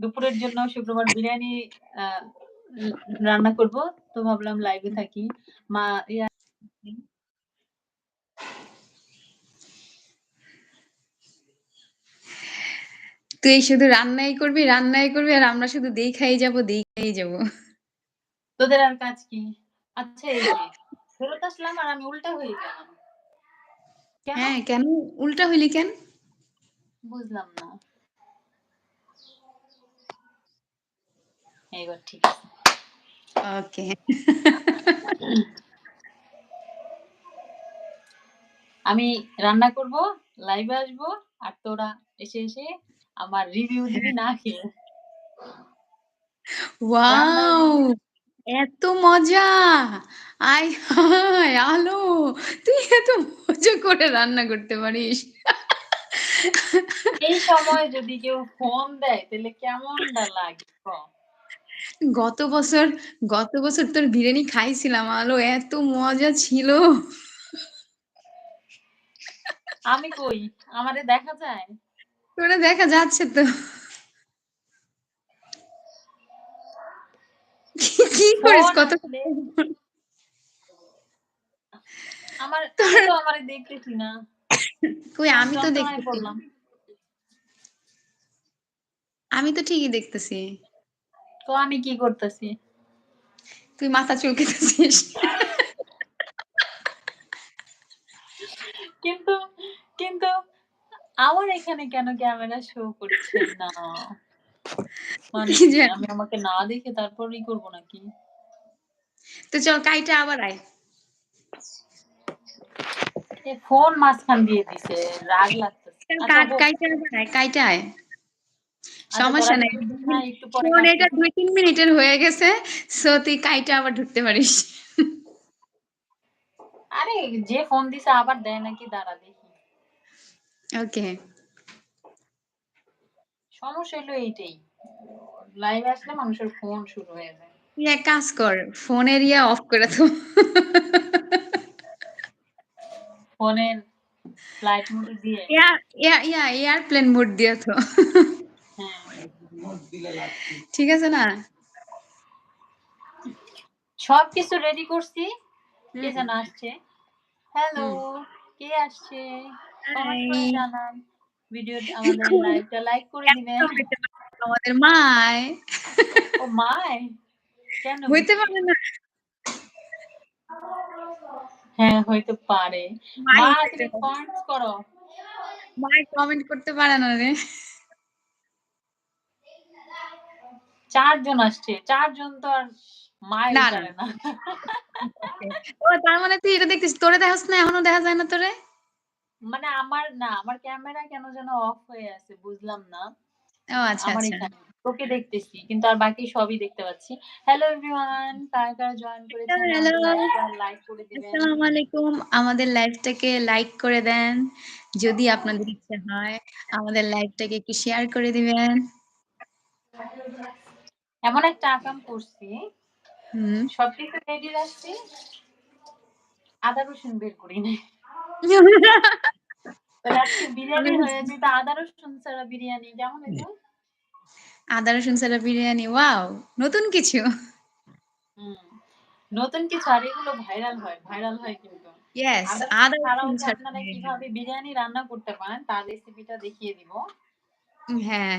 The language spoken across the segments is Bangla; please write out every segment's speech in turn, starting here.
দুপুরের জন্য শুক্রবার বিরিয়ানি রান্না করব। তো ভাবলাম লাইভে থাকি। মা ইয়া তুই শুধু রান্নাই করবি, রান্নাই করবি আর আমরা শুধু দেখাই যাব, দেখাই যাব। তোদের আর কাজ কি? আচ্ছা এই ফেরত আসলাম আর আমি উল্টা হয়ে গেলাম। কেন? হ্যাঁ, কেন? উল্টা হইলি কেন? বুঝলাম না। এইবার ঠিক আছে। ওকে। আমি রান্না করব, লাইভে আসব আর তোরা এসে, এসে আমার রিভিউ দিবি না খেয়ে। ওয়াও! এত মজা! আই হায়! আলো তুই এত মজা করে রান্না করতে পারিস। এই সময় যদি কেউ ফোন দেয় তাহলে কেমনটা লাগে? গত বছর গত বছর তোর বিরিয়ানি খাইছিলাম আলো এত মজা ছিল। আমি কই? আমারে দেখা যায়? তোরে দেখা যাচ্ছে তো। কি, করিস কত আমার তোর তো আমারে দেখতেছি না। কই আমি তো। পড়লাম। আমি তো ঠিকই দেখতেছি। তো আমি কি করতেছি? তুই মাথা চুলকাইতেছিস। কিন্তু, কিন্তু আমার এখানে কেন ক্যামেরা শো করছে না? মানে? আমি আমাকে না দেখে তারপরই করব নাকি? তো চল কাইটা আবার আয়। ফোন মাঝখান দিয়ে দিছে। রাগ লাগতেছে। আচ্ছা। কাইটা আবার আয়, কাইটা আয়। সমস্যা নাই। তোর এটা কাটতেছি। ২-৩ মিনিটের হয়ে গেছে। সো তুই কাইটা আবার ঢুকতে পারিস। আরে যে ফোন দিছে আবার দেয় নাকি দাঁড়া দেখি। ওকে। সমস্যা হলো এইটাই। লাইভে আসলে মানুষের ফোন শুরু হয়ে যায়। তুই এক কাজ কর। ফোনের ইয়া অফ করে দো। ফোনের ফ্লাইট মোড দিয়ে? এয়ার এয়া ইয়া এয়ারপ্লেন মোড দিয়ে থো। ঠিক আছে না? সবকিছু রেডি করছি। কে যেন আসছে? হ্যালো, কে আসছে? কমেন্ট করে জানান। ভিডিও আমাদের লাইক করে দিবেন। আমাদের মায়। ও মাই? কেন হইতে পারে না। হ্যাঁ, হইতে পারে। মা তুমি পারে। কমেন্টস করো। মাই কমেন্ট করতে পারে না রে। ৪ জন আসছে। চারজন তো আর মাই না, না। না। ও তার মানে তুই এটা দেখতেছিস। তোরে দেখাস না এখনও দেখা যায় না তোরে? মানে আমার না, আমার ক্যামেরা কেন যেন অফ হয়ে আছে বুঝলাম না। ও আচ্ছা, আচ্ছা। তোকে দেখতেছি। কিন্তু আর বাকি সবই দেখতে পাচ্ছি। হ্যালো এভরিওয়ান কারা, কারা জয়েন করেছেন হ্যালো। লাইক করে দিবেন। আসসালামু আলাইকুম। আমাদের লাইভটাকে লাইক করে দেন। যদি আপনাদের ইচ্ছা হয় আমাদের লাইভটাকে একটু শেয়ার করে দিবেন। এমন একটা আকাম করছি। সবকিছু রেডি রাখছি। আদা রসুন বের করি। তাহলে বিরিয়ানি হয়ে যেত আদা রসুন ছাড়া বিরিয়ানি কেমন হইতো? আদা রসুন ছাড়া বিরিয়ানি। ওয়াও! নতুন কিছু। হুম। নতুন কিছু আর এগুলো ভাইরাল হয়। ভাইরাল হয় কিন্তু। ইয়েস, আদা রসুন ছাড়া আপনারা কীভাবে বিরিয়ানি রান্না করতে পারেন তার রেসিপিটা দেখিয়ে দিব। হ্যাঁ।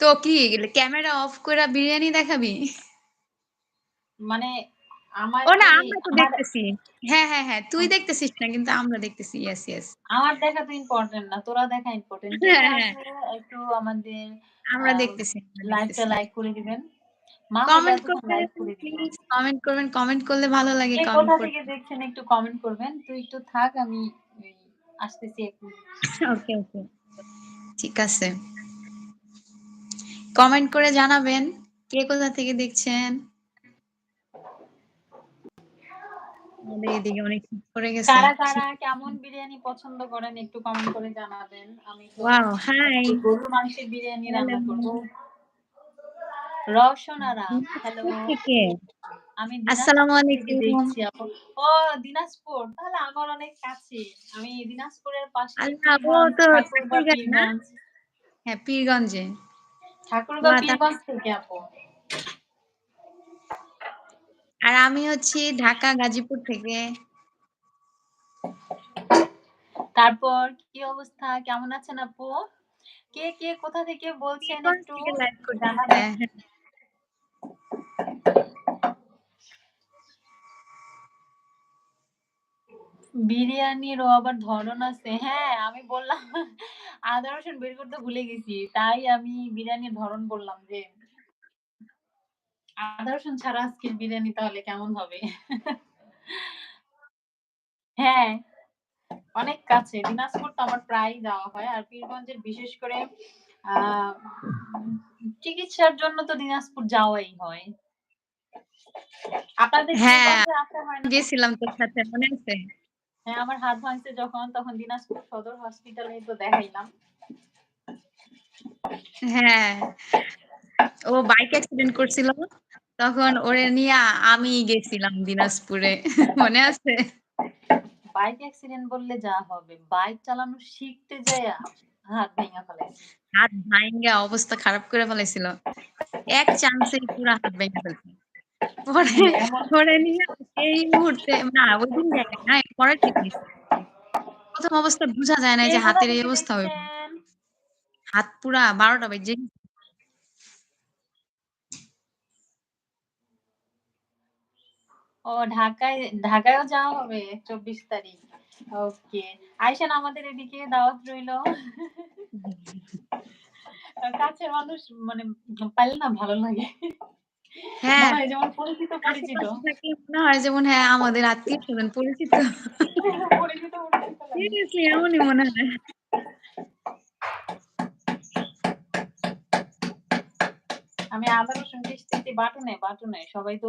তো কি ক্যামেরা অফ কইরা বিরিয়ানি দেখাবি? মানে আমার ও না আমরা তো আমার দেখতেছি। হ্যাঁ, হ্যাঁ, হ্যাঁ। তুই দেখতেছিস না কিন্তু আমরা দেখতেছি। Yes, yes. আমার দেখা তো ইম্পোর্টেন্ট না। তোরা দেখা ইম্পোর্টেন্ট। হ্যাঁ, হ্যাঁ। আসলে একটু আমাদের আমরা দেখতেছি, আমরা লাইভটা দেখতেছি। লাইক করে দিবেন। কমেন্ট এতক্ষণ লাইক করে। প্লিজ কমেন্ট করবেন। কমেন্ট করলে ভালো লাগে কে কমেন্ট কোথা করতে। থেকে দেখছেন একটু কমেন্ট করবেন। তুই একটু থাক আমি আসতেছি। ওকে, ওকে। ঠিক আছে। কমেন্ট করে জানাবেন কে কোথা থেকে দেখছেন? আমাদের এদিকে অনেক শীত পড়ে গেছে। কারা, কারা কেমন বিরিয়ানি পছন্দ করেন একটু কমেন্ট করে জানাবেন। আমি ওয়াও! হাই। গরুর মাংসের বিরিয়ানি হ্যালো। রান্না করব। রওশন হ্যালো। আমি আসসালামু আলাইকুম। দেখছি ও দিনাজপুর তাহলে আমার অনেক কাছে। আমি দিনাজপুরের পাশে আল্লাহ ও তো। হ্যাঁ, পীরগঞ্জে। ঠাকুরগাঁও পীরগঞ্জ থেকে আপু। আর আমি হচ্ছি ঢাকা গাজীপুর থেকে। তারপর কি অবস্থা? কেমন আছেন আপু? কে, কে কোথা থেকে বলছেন একটু জানাবেন। বিরিয়ানিরও আবার ধরন আছে। হ্যাঁ, আমি বললাম আদা রসুন বের করতে ভুলে গেছি। তাই আমি বিরিয়ানির ধরন বললাম যে আদা রসুন ছাড়া আজকের বিরিয়ানি তাহলে কেমন হবে? হ্যাঁ, অনেক কাছে। দিনাজপুর তো আমার প্রায়ই যাওয়া হয়। আর পীরগঞ্জের বিশেষ করে চিকিৎসার জন্য তো দিনাজপুর যাওয়াই হয়। আপনাদের হ্যাঁ? গেছিলাম তোর সাথে মনে আছে? হ্যাঁ, আমার হাত ভাঙছে যখন তখন দিনাজপুর সদর হসপিটালে তো দেখাইলাম। হ্যাঁ। ও বাইক অ্যাক্সিডেন্ট করছিল। তখন ওরে নিয়ে আমি গেছিলাম দিনাজপুরে। মনে আছে? বাইক অ্যাক্সিডেন্ট বললে যা হবে। বাইক চালানো শিখতে যাইয়া হাত ভাইঙা ফেলাইছে। হাত ভাইঙ্গা অবস্থা খারাপ করে ফেলাইছিল। এক চান্সেই পুরা হাত ভাইঙ্গা ফেলছে। পরে পরে নিয়ে সেই মুহূর্তে না ওইদিন যায় নাই, পরের দিন গেছি। ১ম অবস্থায় বুঝা যায় কে যে হাতের এই অবস্থা। হাত পুরা ১২ টা ও ঢাকায় ঢাকায়ও যাওয়া হবে ২৪ তারিখ। ওকে। আইসেন আমাদের এদিকে দাওয়াত রইল। কাছের মানুষ মানে পাইলে না ভালো লাগে। হ্যাঁ। মনে যেমন পরিচিত, পরিচিত। মনে হয় যেমন হ্যাঁ, আমাদের আত্মীয়-স্বজন পরিচিত। পরিচিত। সিরিয়াসলি এমনই মনে হয়। আমি আদা রসুন পিষতেছি বাটুনে, বাটুনে। সবাই তো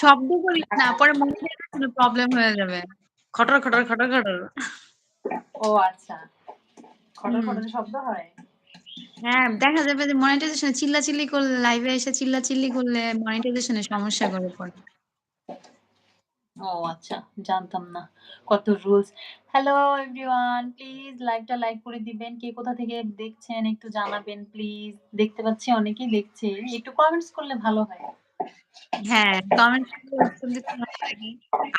শব্দ করিস না। পরে এর প্রবলেম হয়ে যাবে। খটর, খটর, খটর, খটর। ও আচ্ছা। খটর। খটর শব্দ হয়? হ্যাঁ, দেখা যাবে যে মনিটাইজেশন চিল্লাচিল্লি করলে লাইভে এসে চিল্লাচিল্লি করলে সমস্যা করে পরে। ও আচ্ছা, জানতাম না। কত রুলস। হ্যালো এভরিওয়ান, প্লিজ লাইভটা লাইক করে দিবেন। কে কোথা থেকে দেখছেন একটু জানাবেন প্লিজ। দেখতে পাচ্ছি অনেকেই দেখছে। একটু কমেন্টস করলে ভালো হয়। হ্যাঁ, কমেন্ট করলে ভালো লাগে।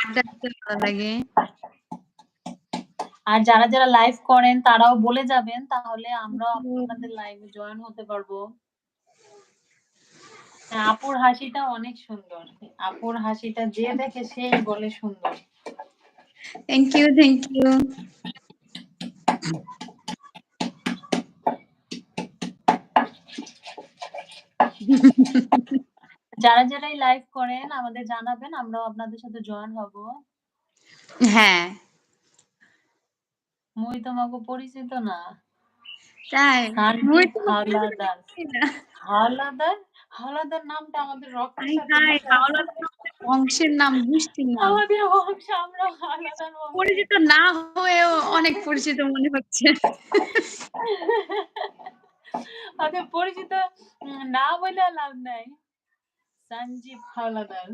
আড্ডা দিতে ভালো লাগে। আর যারা, যারা লাইভ করেন তারাও বলে যাবেন তাহলে আমরাও আপনাদের লাইভে জয়েন হতে পারব। আপুর হাসিটা অনেক সুন্দর। আপুর হাসিটা যে দেখে সেই বলে সুন্দর। Thank you, thank you. যারা, যারাই লাইভ করেন আমাদের জানাবেন আমরাও আপনাদের সাথে জয়েন হব। হ্যাঁ। মুই তোমাকে পরিচিত না। তাই? মুই তো হাওলাদার। চিনি হাওলাদার? হাওলাদার নামটা আমাদের রক্তের সাথে বংশের নাম, গোষ্ঠীর নাম। আমাদের বংশ আমরা হাওলাদার পরিচিত না হয়েও অনেক পরিচিত মনে হচ্ছে। আচ্ছা পরিচিত না বইলা লাভ নাই। সঞ্জীব হাওলাদার।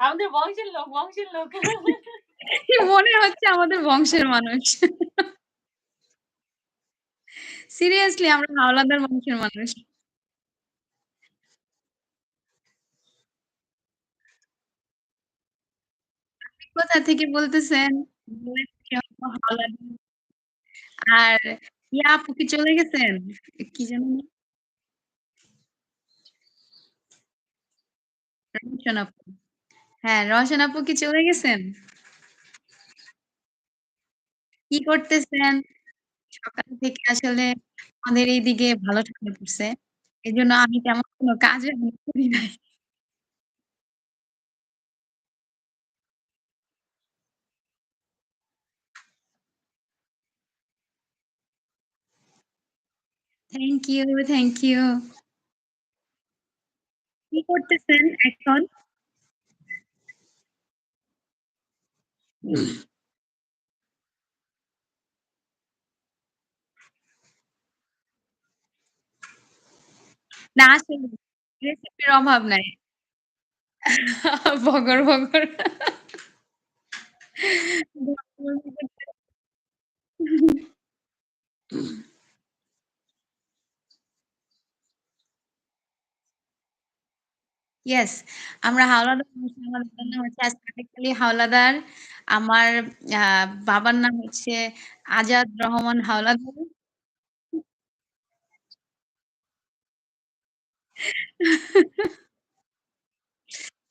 আমাদের বংশের লোক, বংশের লোক। মনে হচ্ছে আমাদের বংশের মানুষ। সিরিয়াসলি আমরা হাওলাদার মানুষের মানুষ। আপনি কোথা থেকে বলতেছেন? আর ইয়া আপু কি চলে গেছেন? কি যেন নাম? আপু। হ্যাঁ, রওশন আপু কি চলে গেছেন? কি করতেছেন? সকাল থেকে আসলে আমাদের এইদিকে ভালো ঠান্ডা পড়ছে। এজন্য আমি তেমন কোন কাজ করি নাই। Thank you, thank you. কি করতেছেন এখন? না আসলে রেসিপির অভাব নাই। বগর, বগর। ইয়েস, আমরা হাওলাদার আমার বাবার নাম হচ্ছে আশরাফুল করিম হাওলাদার। আমার আ বাবার নাম হচ্ছে আজাদ রহমান হাওলাদার।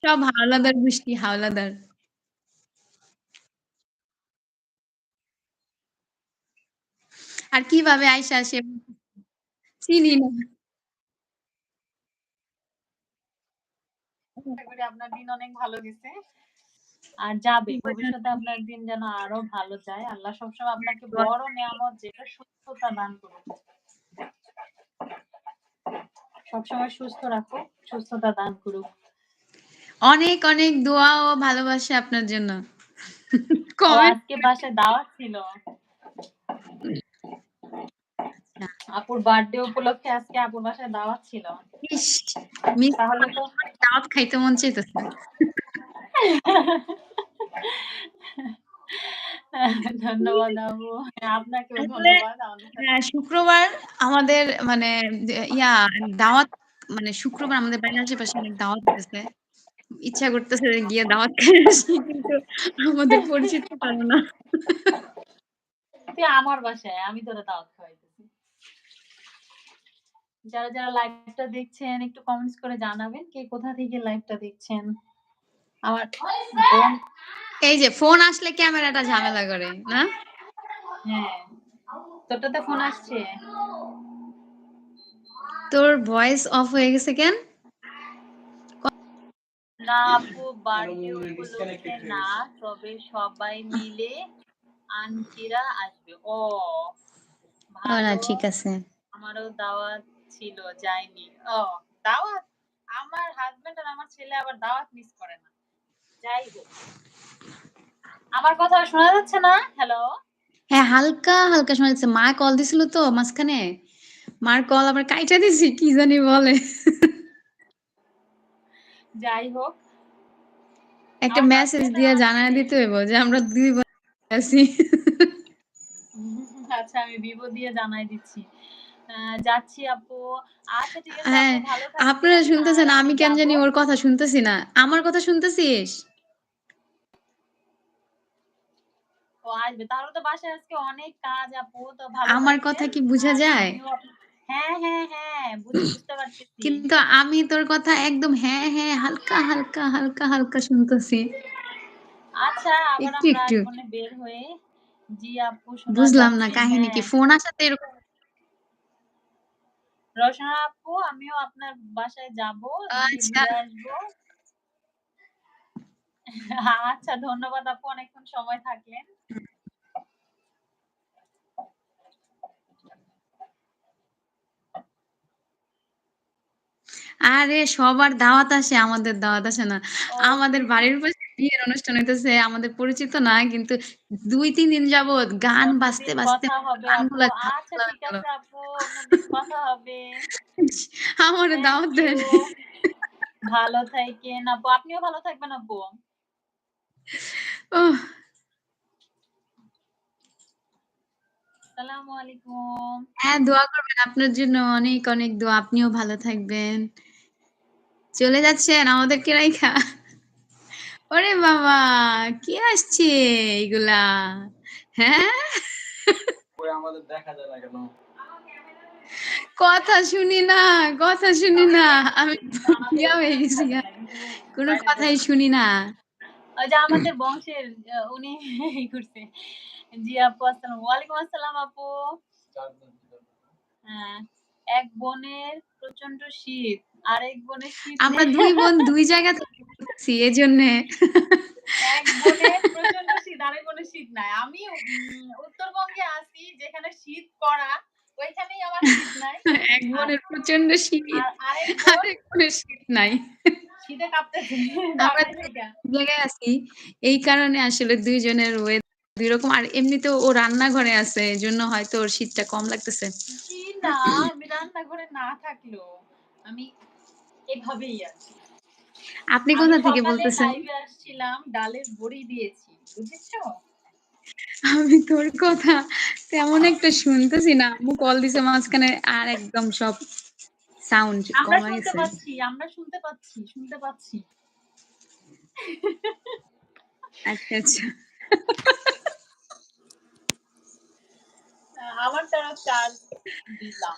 সব হাওলাদার গোষ্ঠী হাওলাদার। আর কীভাবে আইসা সে চিনি না। আশা করি আপনার দিন অনেক ভালো গেছে। আর যাবে। ভবিষ্যতে আপনার দিন যেন আরও ভালো যায়। আল্লাহ সবসময় আপনাকে বড় নেয়ামত যেটা সুস্থতা দান করুক। সবসময় সুস্থ রাখুক, সুস্থতা দান করুক। অনেক, অনেক দোয়া ও ভালোবাসা আপনার জন্য। আজকে বাসায় দাওয়াত ছিল। আপুর বার্থডে উপলক্ষে আজকে আপুর বাসায় দাওয়াত ছিল। তাহলে তো দাওয়াত খাইতে মন চাইতেছে। ধন্যবাদ। ধন্যবাদ সাথে হ্যাঁ, শুক্রবার আমাদের মানে ইয়া দাওয়াত মানে শুক্রবার আমাদের বাড়ির আশেপাশে অনেক দাওয়াত হইতেছে। ইচ্ছা করতেছে গিয়ে দাওয়াত খেয়ে আসি কিন্তু আমাদের পরিচিত কারও না। আমার বাসায়, আমি তোরে দাওয়াত খাওয়াইতেছি। যারা, যারা লাইভটা দেখছেন একটু কমেন্টস করে জানাবেন কে কোথা থেকে লাইভটা দেখছেন। আমার এই যে ফোন আসলে ক্যামেরাটা ঝামেলা করে, না? হ্যাঁ। তোরটাতে ফোন আসছে? তোর ভয়েস অফ হয়ে গেছে কেন? না আপু বার্থডে উপলক্ষে না, তবে সবাই মিলে আন্টিরা আসবে। ও! ও না ঠিক আছে। আমারও দাওয়াত ছিল, যায়নি ও! দাওয়াত? আমার হাজবেন্ড আর আমার ছেলে আবার দাওয়াত মিস করে না। যাই হোক। আমার কথা শোনা যাচ্ছে না? হ্যালো? হ্যাঁ, হালকা, হালকা শোনা যাচ্ছে। মা কল দিছিল তো মাঝখানে। মার কল আবার কাইটা দিছি কি জানি বলে। যাই হোক। একটা মেসেজ দিয়ে জানায় দিতে হইব যে আমরা ২ বোন আছি। আচ্ছা আমি বিবো দিয়ে জানাই দিচ্ছি। যাচ্ছি আপু। আচ্ছা ঠিক আছে হ্যাঁ, আপনারা শুনতেছেন, আমি আমি কেন জানি ওর কথা শুনতেছি না। আমার কথা শুনতেছিস? ও আসবে। তাহলে তো বাসায় আজকে অনেক কাজ আপু। তো ভালো আমার কথা। কি বুঝা যায়? হ্যাঁ, হ্যাঁ, হ্যাঁ। বুঝতে পারতেছি। কিন্তু আমি তোর কথা একদম হ্যাঁ, হ্যাঁ, হালকা, হালকা, হালকা, হালকা শুনতেছি। আচ্ছা আবার আমরা একটু। আইফোনে বের হয়ে জি আপু বুঝলাম না। কাহিনী কি? হ্যাঁ। ফোন আসাতে এরকম রওশনা আপু আমিও আপনার বাসায় যাব। আচ্ছা। আসব। আচ্ছা ধন্যবাদ আপু অনেকক্ষণ সময় থাকলেন। আরে সবার দাওয়াত আসে, আমাদের দাওয়াত আসে না। আমাদের বাড়ির পাশে বিয়ের অনুষ্ঠান হইতেছে। আমাদের পরিচিত না কিন্তু ২-৩ দিন যাবৎ গান বাজতে, বাজতে আচ্ছা! আমারে দাওয়াত দেন। ভালো থাইকেন আপু। আপনিও ভালো থাকবেন আপু। আসসালামু আলাইকুম। হ্যাঁ, দোয়া করবেন আপনার জন্য অনেক, অনেক দোয়া। আপনিও ভালো থাকবেন। চলে যাচ্ছেন আমাদেরকে রাইখা? ওরে বাবা! কে আসছে এগুলা? হ্যাঁ? আমাদের দেখা যায় না কেন? কথা শুনি না, কথা শুনি না। আমি হয়ে গেছি গা। কথাই শুনি না। যে আমাদের বংশের উনি করছে। জি আপু আসসালাম ওয়ালাইকুম আসসালাম আপু। হ্যাঁ, এক বোনের প্রচণ্ড শীত। আরেক বোনের শীত আমরা। ২ বোন ২ জায়গা থেকে বলতেছি এজন্যে। এক বোনের প্রচণ্ড শীত, আরেক বোনের শীত নাই। আমি উত্তরবঙ্গে আছি যেখানে শীত কড়া, ওইখানেই আমার শীত নাই। এক বোনের প্রচণ্ড শীত। আরেক বোন আরেক বোনের শীত নাই। শীতে কাঁপতেছে আমরা জায়গায় আছি। এই কারণে আসলে ২ জনের ওয়েদার ২ রকম। আর এমনিতেও ও রান্নাঘরে আছে। এজন্য হয়তো ওর শীতটা কম লাগতেছে। না, আমি রান্নাঘরে না আমি এভাবেই আছি। আপনি কোথা থেকে বলতেছেন? লাইভে আসছিলাম, ডালের বড়ি দিয়েছি। বুঝেছ? আমি তোর কথা তেমন একটা শুনতেছি না। আম্মু কল দিছে মাঝখানে আর একদম সব সাউন্ড আমরা শুনতে পাচ্ছি, আমরা শুনতে পাচ্ছি, শুনতে পাচ্ছি। আচ্ছা, আচ্ছা। আমার তরফ চার্জ দিলাম।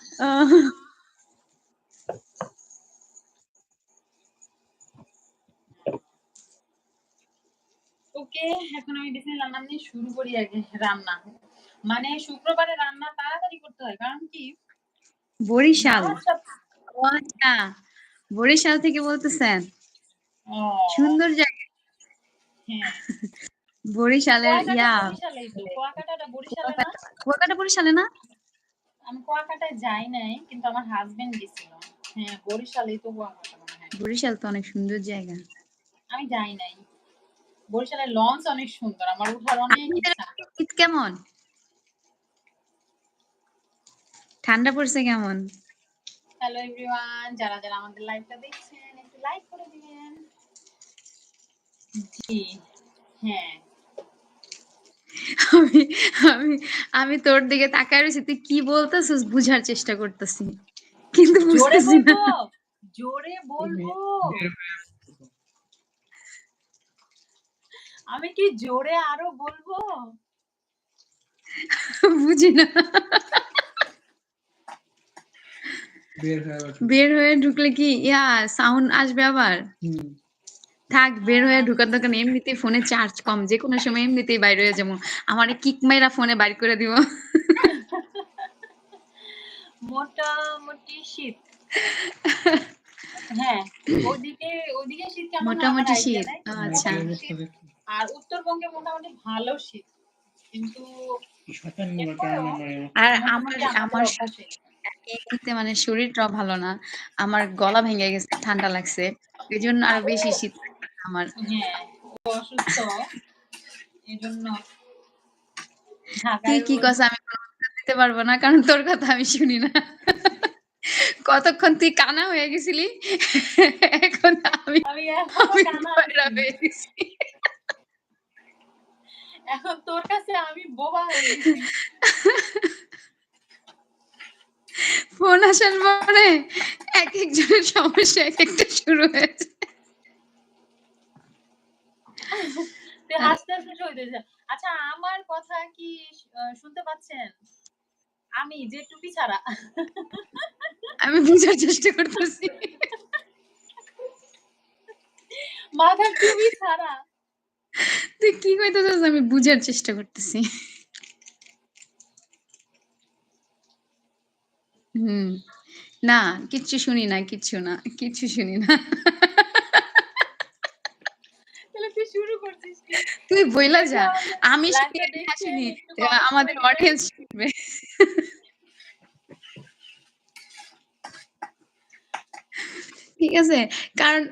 ওকে, এখন আমি বিসমিল্লাহ নাম নিয়ে শুরু করি আগে রান্না। মানে শুক্রবারে রান্না তাড়াতাড়ি করতে হয়। কারণ কি? বরিশাল। ও আচ্ছা। বরিশাল থেকে বলতেছেন? সুন্দর জায়গা। হ্যাঁ। বরিশালের ইয়া? কুয়াকাটা বরিশালে না? আমি কুয়াকাটায় যাই নাই। কিন্তু আমার হাসব্যান্ড গেছিল। হ্যাঁ, বরিশালেই তো কুয়াকাটা বরিশাল তো অনেক সুন্দর জায়গা। আমি যাই নাই। বরিশালের লঞ্চ অনেক সুন্দর। আমার উঠার অনেক। শীত কেমন? ঠান্ডা পড়ছে কেমন? হ্যালো এভরিওয়ান যারা, যারা আমাদের লাইভটা দেখছেন একটু লাইক করে দিবেন। জি, হ্যাঁ। আমি আমি আমি তোর দিকে তাকায় রইছি তুই কি বলতেছিস বুঝার চেষ্টা করতেছি। কিন্তু বুঝতেছি না। জোরে বলব। আমি কি জোরে আরও বলব? বুঝি না। বের হয়ে হয়ে ঢুকলে কি ইয়া সাউন্ড আসবে আবার? থাক বের হয়ে ঢুকার। এমনিতেই ফোনে চার্জ কম। যেকোনো সময় এমনিতেই বাইর হয়ে যাব। আমারে কিক মাইরা ফোনে বাইর করে দিব। মোটামুটি শীত। হ্যাঁ, ওদিকে ওদিকে শীত কেমন মোটামুটি শীত। আচ্ছা। আর উত্তরবঙ্গে মোটামুটি ভালো শীত। কিন্তু। আর আমার আমার। এমনিতে মানে শরীরটাও ভালো না। আমার গলা ভেঙে গেছে, ঠান্ডা লাগছে। এজন্য আরও বেশি শীত আমার। হ্যাঁ, ও অসুস্থ। এজন্য তুই কি কস আমি দিতে পারব না। কারণ তোর কথা আমি শুনি না। কতক্ষণ তুই কানা হয়ে গেছিলি? এখন আমি হয়ে। এখন তোর কাছে আমি বোবা হয়ে গেছি। ফোন আসার পরে একেকজনের সমস্যা একেকটা শুরু হয়েছে। হাসতে, হাসতে সইতেছে। আচ্ছা আমার কথা কি শুনতে পাচ্ছেন? আমি যে টুপি ছাড়া। আমি বুঝার চেষ্টা করতেছি। মাথার টুপি ছাড়া। তুই কি কইতেছিস আমি বুঝার চেষ্টা করতেছি। হুম। না, কিচ্ছু শুনি না, কিচ্ছু না, কিচ্ছু শুনি না। তাহলে তুই শুরু করছিস কি? তুই বইলা যা। আমি শুনি লাইভটা আমি দেখছেন শুনি। একটু আ কমেন্ট আমাদের অডিয়েন্স শুনবে। ঠিক আছে? কারণ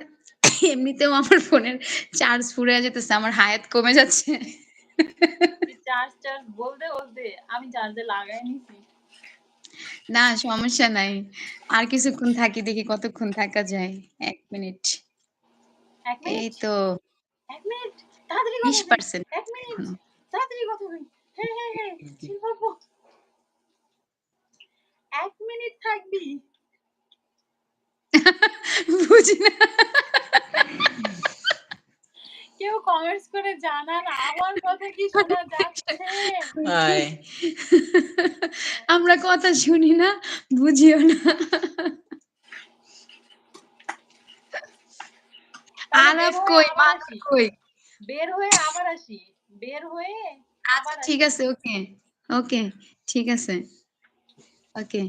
এমনিতেও আমার ফোনের চার্জ ফুরায় যেতেছে। আমার হায়াত কমে যাচ্ছে। তুই চার্জ, চার্জ বলতে, বলতে আমি চার্জে লাগাই নিছি। না সমস্যা নাই। আর কিছুক্ষণ থাকি দেখি কতক্ষণ থাকা যায়। এক মিনিট। ১ এই তো এক মিনিট? তাড়াতাড়ি কথা কই। 20% ১ মিনিট? তাড়াতাড়ি কথা কই। হ্যাঁ, হ্যাঁ, হ্যাঁ। ১ মিনিট থাকবি? বুঝি না। কেউ কমেন্টস করে জানান আমার কথা কি শোনা যাচ্ছে? আমরা কথা শুনি না, বুঝিও না। আরাফ কই? মানব কই? বের হয়ে আবার আসি। বের হয়ে আচ্ছা ঠিক আছে ওকে। ওকে ঠিক আছে। ওকে।